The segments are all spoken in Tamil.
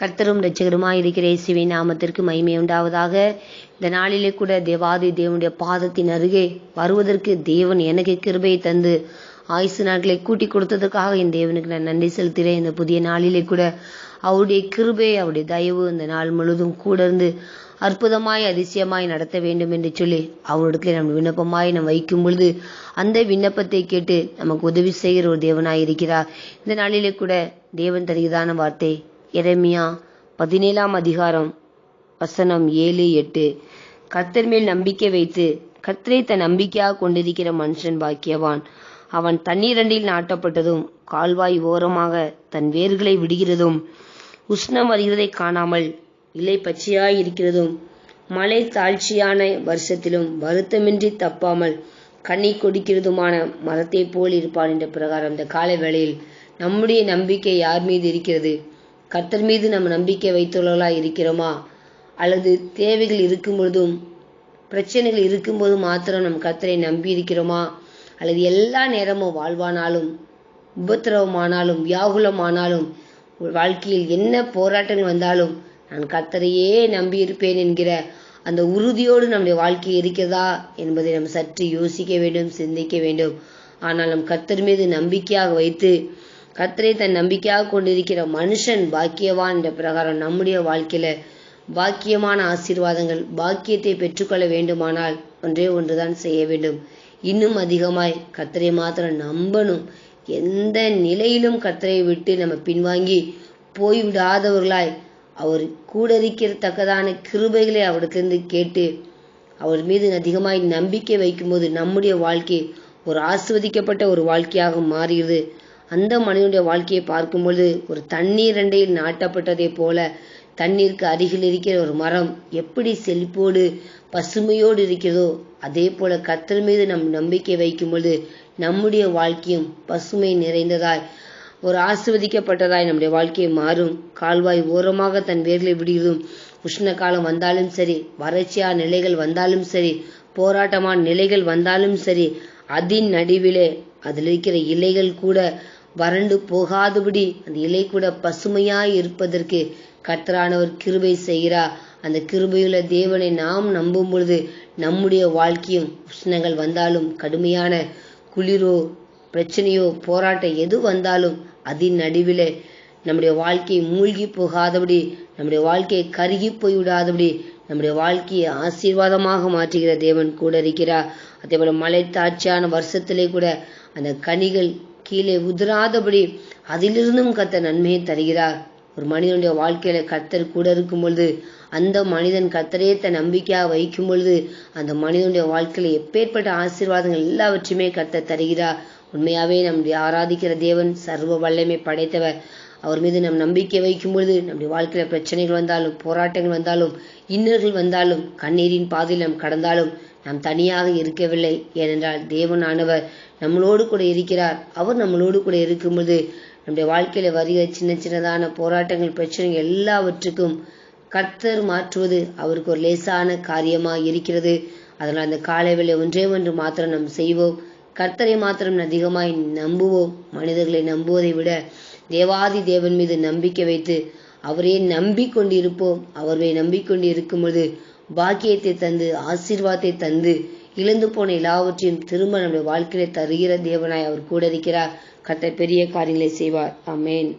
கர்த்தரும் இரட்சகருமாய் இருக்கிற இயேசுவின் நாமத்திற்கு மகிமை உண்டாவதாக. இந்த நாளிலே கூட தேவாதி தேவனுடைய பாதத்தின் அருகே வருவதற்கு தேவன் எனக்கு கிருபையை தந்து ஆயுசு நாட்களை கூட்டி கொடுத்ததுக்காக என் தேவனுக்கு நான் நன்றி செலுத்துகிறேன். இந்த புதிய நாளிலே கூட அவருடைய கிருபை அவருடைய தயவு இந்த நாள் முழுவதும் கூட இருந்து அற்புதமாய் அதிசயமாய் நடத்த வேண்டும் என்று சொல்லி அவரிடத்துல நம்ம விண்ணப்பமாய் நம் வைக்கும் பொழுது அந்த விண்ணப்பத்தை கேட்டு நமக்கு உதவி செய்கிற ஒரு தேவனாய் இருக்கிறார். இந்த நாளிலே கூட தேவன் தருகிறதான வார்த்தை எரேமியா பதினேழாம் அதிகாரம் வசனம் ஏழு எட்டு. கர்த்தர் மேல் நம்பிக்கை வைத்து கர்த்தரை தன் நம்பிக்கையாக கொண்டிருக்கிற மனுஷன் பாக்கியவான். அவன் தண்ணீரண்டில் நாட்டப்பட்டதும் கால்வாய் ஓரமாக தன் வேர்களை விடுகிறதும் உஷ்ணம் வருகிறதை காணாமல் இலை பச்சையாய் இருக்கிறதும் மழை தாழ்ச்சியான வருஷத்திலும் வருத்தமின்றி தப்பாமல் கண்ணி கொடுக்கிறதுமான மரத்தை போல் இருப்பான் என்ற பிரகாரம். இந்த கால வேளையில் நம்முடைய நம்பிக்கை யார் மீது இருக்கிறது? கர்த்தர் மீது நம்ம நம்பிக்கை வைத்துள்ளவர்களா இருக்கிறோமா? அல்லது தேவைகள் இருக்கும் பொழுதும் பிரச்சனைகள் இருக்கும்போது மாத்திரம் நம் கர்த்தரை நம்பி இருக்கிறோமா? அல்லது எல்லா நேரமும் வாழ்வானாலும் உபத்திரவமானாலும் வியாகுலமானாலும் வாழ்க்கையில் என்ன போராட்டங்கள் வந்தாலும் நான் கர்த்தரையே நம்பி இருப்பேன் என்கிற அந்த உறுதியோடு நம்முடைய வாழ்க்கை இருக்கிறதா என்பதை நாம் சற்று யோசிக்க வேண்டும் சிந்திக்க வேண்டும். ஆனால் நம் கர்த்தர் மீது நம்பிக்கையாக வைத்து கர்த்தரை தன் நம்பிக்கையாக கொண்டிருக்கிற மனுஷன் பாக்கியவான் என்ற பிரகாரம் நம்முடைய வாழ்க்கையில பாக்கியமான ஆசீர்வாதங்கள் பாக்கியத்தை பெற்றுக்கொள்ள வேண்டுமானால் ஒன்றே ஒன்றுதான் செய்ய வேண்டும். இன்னும் அதிகமாய் கர்த்தரை மாத்திரம் நம்பணும். எந்த நிலையிலும் கர்த்தரை விட்டு நம்ம பின்வாங்கி போய்விடாதவர்களாய் அவர் கூட இருக்கிறத்தக்கதான கிருபைகளை அவரிடத்திலிருந்து கேட்டு அவர் மீது அதிகமாய் நம்பிக்கை வைக்கும்போது நம்முடைய வாழ்க்கை ஒரு ஆஸ்வதிக்கப்பட்ட ஒரு வாழ்க்கையாக மாறுகிறது. அந்த மனிதனுடைய வாழ்க்கையை பார்க்கும்பொழுது ஒரு தண்ணீர் அண்டையில் நாட்டப்பட்டதைப் போல தண்ணீருக்கு அருகில் இருக்கிற ஒரு மரம் எப்படி செழிப்போடு பசுமையோடு இருக்கிறதோ அதே போல கத்தல் மீது நம் நம்பிக்கை வைக்கும் பொழுது நம்முடைய வாழ்க்கையும் பசுமை நிறைந்ததாய் ஒரு ஆசிர்வதிக்கப்பட்டதாய் நம்முடைய வாழ்க்கையை மாறும். கால்வாய் ஓரமாக தன் வேர்களை விடுகிறதும் உஷ்ண காலம் வந்தாலும் சரி வறட்சியா நிலைகள் வந்தாலும் சரி போராட்டமான நிலைகள் வந்தாலும் சரி அதின் நடுவிலே அதில் இருக்கிற இலைகள் கூட வறண்டு போகாதபடி அந்த இலை கூட பசுமையாய் இருப்பதற்கு கர்த்தரானவர் கிருபை செய்கிறார் அந்த கிருபையுள்ள தேவனை நாம் நம்பும் பொழுது நம்முடைய வாழ்க்கையும் உஷ்ணங்கள் வந்தாலும் கடுமையான குளிரோ பிரச்சனையோ போராட்டம் எது வந்தாலும் அதன் நடுவில் நம்முடைய வாழ்க்கையை மூழ்கி போகாதபடி நம்முடைய வாழ்க்கையை கருகி போய்விடாதபடி நம்முடைய வாழ்க்கையை ஆசீர்வாதமாக மாற்றுகிற தேவன் கூட இருக்கிறார். அதே போல மலை தாட்சியான வருஷத்திலே கூட அந்த கனிகள் கீழே உதிராதபடி அதிலிருந்தும் கத்த நன்மையை தருகிறார். ஒரு மனிதனுடைய வாழ்க்கையில கத்தர் கூட இருக்கும் பொழுது அந்த மனிதன் கத்தரே தன் நம்பிக்கையா வைக்கும் பொழுது அந்த மனிதனுடைய வாழ்க்கையில எப்பேற்பட்ட ஆசீர்வாதங்கள் எல்லாவற்றையுமே கத்த தருகிறார். உண்மையாவே நம்முடைய ஆராதிக்கிற தேவன் சர்வ வல்லமை படைத்தவர். அவர் மீது நம் நம்பிக்கை வைக்கும் பொழுது நம்முடைய வாழ்க்கையில பிரச்சனைகள் வந்தாலும் போராட்டங்கள் வந்தாலும் இன்னல்கள் வந்தாலும் கண்ணீரின் பாதையில் நாம் கடந்தாலும் நாம் தனியாக இருக்கவில்லை. ஏனென்றால் தேவனானவர் நம்மளோடு கூட இருக்கிறார். அவர் நம்மளோடு கூட இருக்கும்பொழுது நம்முடைய வாழ்க்கையில வருகிற சின்ன சின்னதான போராட்டங்கள் பிரச்சனைகள் எல்லாவற்றுக்கும் கர்த்தர் மாற்றுவது அவருக்கு ஒரு லேசான காரியமாக இருக்கிறது. அதனால் அந்த காலை வேலை ஒன்றே ஒன்று மாத்திரம் நாம் செய்வோம். கர்த்தரை மாத்திரம் அதிகமாய் நம்புவோம். மனிதர்களை நம்புவதை விட தேவாதி தேவன் மீது நம்பிக்கை வைத்து அவரே நம்பிக்கொண்டிருப்போம். அவரை நம்பிக்கொண்டு இருக்கும்பொழுது பாக்கியத்தை தந்து ஆசீர்வாதத்தை தந்து இழந்து போன எல்லாவற்றையும் திரும்ப நம்முடைய வாழ்க்கையில தருகிற தேவனாய் அவர் கூட இருக்கிறார் கத்த பெரிய காரியங்களை செய்வார். அமேன்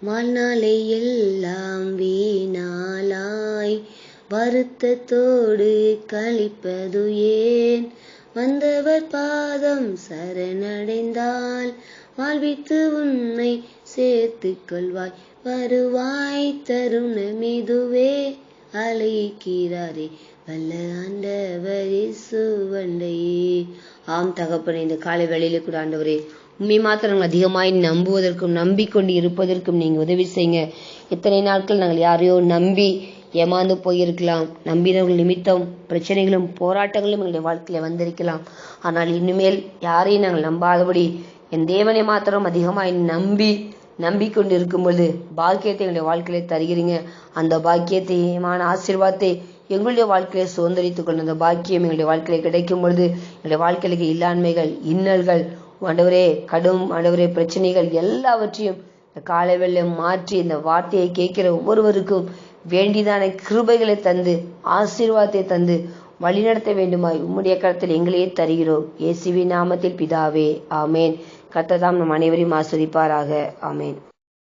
வாழ்நாளை எல்லாம் வீணாலாய் வருத்தத்தோடு கழிப்பது ஏன்? வந்தவர் பாதம் சரணடைந்தால் வாழ்வித்து உன்னை சேர்த்து கொள்வாய். வருவாய் தருணமிதுவே அழைக்கிறாரே. வல்ல ஆண்டவரே சுவண்டையே ஆம் தகப்பனே இந்த காலை வேளையில கூட ஆண்டவரே உண்மை மாத்திரம் அதிகமாய் நம்புவதற்கும் நம்பிக்கொண்டு இருப்பதற்கும் நீங்க உதவி செய்யுங்க. இத்தனை நாட்கள் நாங்கள் யாரையோ நம்பி ஏமாந்து போயிருக்கலாம். நம்பினவர்கள் நிமித்தம் பிரச்சனைகளும் போராட்டங்களும் எங்களுடைய வாழ்க்கையில வந்திருக்கலாம். ஆனால் இனிமேல் யாரையும் நாங்கள் நம்பாதபடி என் தேவனை மாத்திரம் அதிகமாய் நம்பி நம்பிக்கொண்டு இருக்கும்பொழுது பாக்கியத்தை எங்களுடைய வாழ்க்கையில தருகிறீங்க. அந்த பாக்கியத்தையுமான ஆசீர்வாதத்தை எங்களுடைய வாழ்க்கையை சுதந்திரித்துக் கொண்ட அந்த பாக்கியம் எங்களுடைய வாழ்க்கையில கிடைக்கும் பொழுது எங்களுடைய வாழ்க்கையில இல்லாண்மைகள் இன்னல்கள் ஆண்டவரே கடும் ஆண்டவரே பிரச்சனைகள் எல்லாவற்றையும் இந்த காலை வெள்ளை மாற்றி இந்த வார்த்தையை கேட்கிற ஒவ்வொருவருக்கும் வேண்டியதான கிருபைகளை தந்து ஆசீர்வாதத்தை தந்து வழிநடத்த வேண்டுமாய் உம்முடைய கருத்தில் எங்களையே தருகிறோம். இயேசுவி நாமத்தில் பிதாவே ஆமேன். கர்த்ததாம் நம் அனைவரையும் ஆஸ்வதிப்பாராக. ஆமேன்.